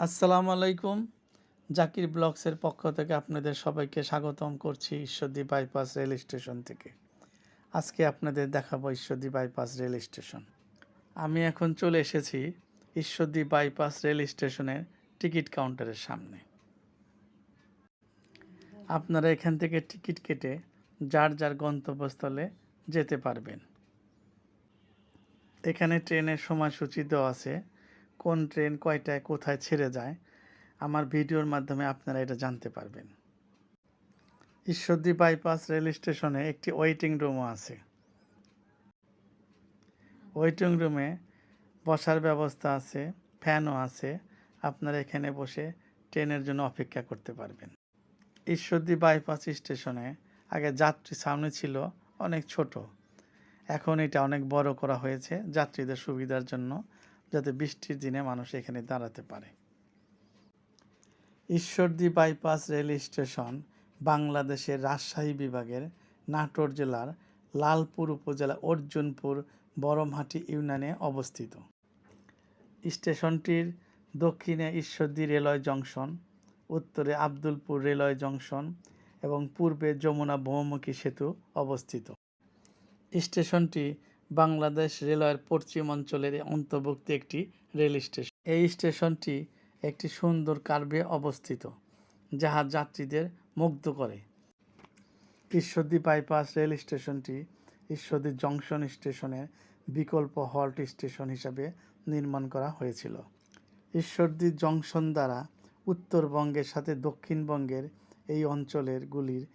আসসালামু আলাইকুম। জাকির ব্লগসের পক্ষ থেকে আপনাদের সবাইকে স্বাগতম করছি ঈশ্বরদী বাইপাস রেল স্টেশন থেকে। আজকে আপনাদের দেখাবো ঈশ্বরদী বাইপাস রেল স্টেশন। আমি এখন চলে এসেছি ঈশ্বরদী বাইপাস রেল স্টেশনের টিকিট কাউন্টারের সামনে। আপনারা এখান থেকে টিকিট কেটে যার যার গন্তব্যস্থলে যেতে পারবেন। এখানে ট্রেনের সময়সূচি দেওয়া আছে কোন ট্রেন কয়টায় কোথায় ছেড়ে যায়, আমার ভিডিওর মাধ্যমে আপনারা এটা জানতে পারবেন। ঈশ্বরদী বাইপাস রেল স্টেশনে একটি ওয়েটিং রুমও আছে। ওয়েটিং রুমে বসার ব্যবস্থা আছে, ফ্যানও আছে, আপনারা এখানে বসে ট্রেনের জন্য অপেক্ষা করতে পারবেন। ঈশ্বরদী বাইপাস স্টেশনে আগে যাত্রী সামনে ছিল অনেক ছোট, এখন এটা অনেক বড় করা হয়েছে যাত্রীদের সুবিধার জন্য। যাতে বৃষ্টির দিনে মানুষ এখানে দাঁড়াতে পারে। ঈশ্বরদী বাইপাস রেল স্টেশন বাংলাদেশের রাজশাহী বিভাগের নাটোর জেলার লালপুর উপজেলা অর্জুনপুর বড়মহাটি ইউনিয়নে অবস্থিত। স্টেশনটির দক্ষিণে ঈশ্বরদী রেলওয়ে জংশন, উত্তরে আব্দুলপুর রেলওয়ে জংশন এবং পূর্বে যমুনা বহুমুখী সেতু অবস্থিত। স্টেশনটি বাংলাদেশ রেলওয়ের পশ্চিম অঞ্চলের অন্তর্ভুক্ত একটি রেল স্টেশন। এই স্টেশনটি একটি সুন্দর কার্ভে অবস্থিত, যাহা যাত্রীদের মুগ্ধ করে। ঈশ্বরদী বাইপাস রেল স্টেশনটি ঈশ্বরদী জংশন স্টেশনের বিকল্প হল্ট স্টেশন হিসাবে নির্মাণ করা হয়েছিল। ঈশ্বরদী জংশন দ্বারা উত্তরবঙ্গের সাথে দক্ষিণবঙ্গের এই অঞ্চলের গুলির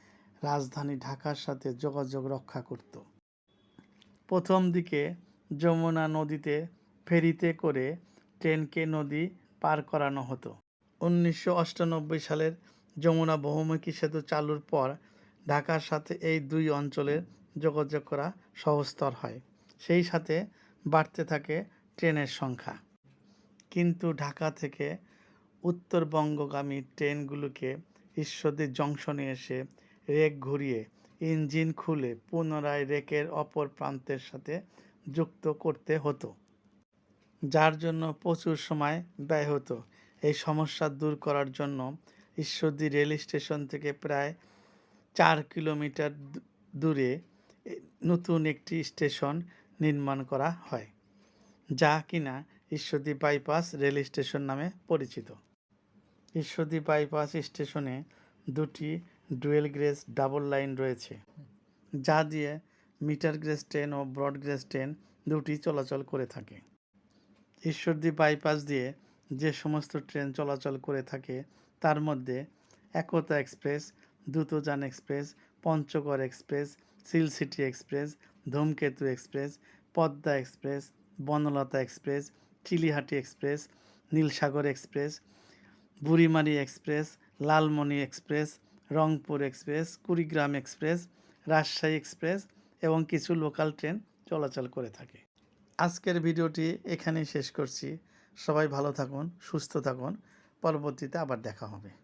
রাজধানী ঢাকার সাথে যোগাযোগ রক্ষা করত। প্রথম দিকে যমুনা নদীতে ফেরিতে করে ট্রেনকে নদী পার করানো হতো। উনিশশো সালের যমুনা বহুমুখী সেতু চালুর পর ঢাকার সাথে এই দুই অঞ্চলের যোগাযোগ করা সহজতর হয়। সেই সাথে বাড়তে থাকে ট্রেনের সংখ্যা। কিন্তু ঢাকা থেকে উত্তরবঙ্গগামী ট্রেনগুলোকে ঈশ্বরদী জংশনে এসে রেক ঘুরিয়ে ইঞ্জিন খুলে পুনরায় রেকের অপর প্রান্তের সাথে যুক্ত করতে হতো, যার জন্য প্রচুর সময় ব্যয় হতো। এই সমস্যা দূর করার জন্য ঈশ্বরদী রেল স্টেশন থেকে প্রায় চার কিলোমিটার দূরে নতুন একটি স্টেশন নির্মাণ করা হয়, যা কিনা ঈশ্বরদী বাইপাস রেল স্টেশন নামে পরিচিত। ঈশ্বরদী বাইপাস স্টেশনে দুটি ডুয়েল গ্রেস ডাবল লাইন রয়েছে, যা দিয়ে মিটার গ্রেস ট্রেন ও ব্রড গ্রেস ট্রেন দুটি চলাচল করে থাকে। ঈশ্বরদী বাইপাস দিয়ে যে সমস্ত ট্রেন চলাচল করে থাকে, তার মধ্যে Ekota express, Drutojan express, Panchagarh express, silk city express, Dhumketu express, Padma express, Banalata express, Chilahati express, Nilsagar express, Burimari express, Lalmoni express Rangpur express, Kurigram express, Rajshahi express এবং কিছু লোকাল ট্রেন চলাচল করে থাকে। আজকের ভিডিওটি এখানেই শেষ করছি। সবাই ভালো থাকুন, সুস্থ থাকুন। পরবর্তীতে আবার দেখা হবে।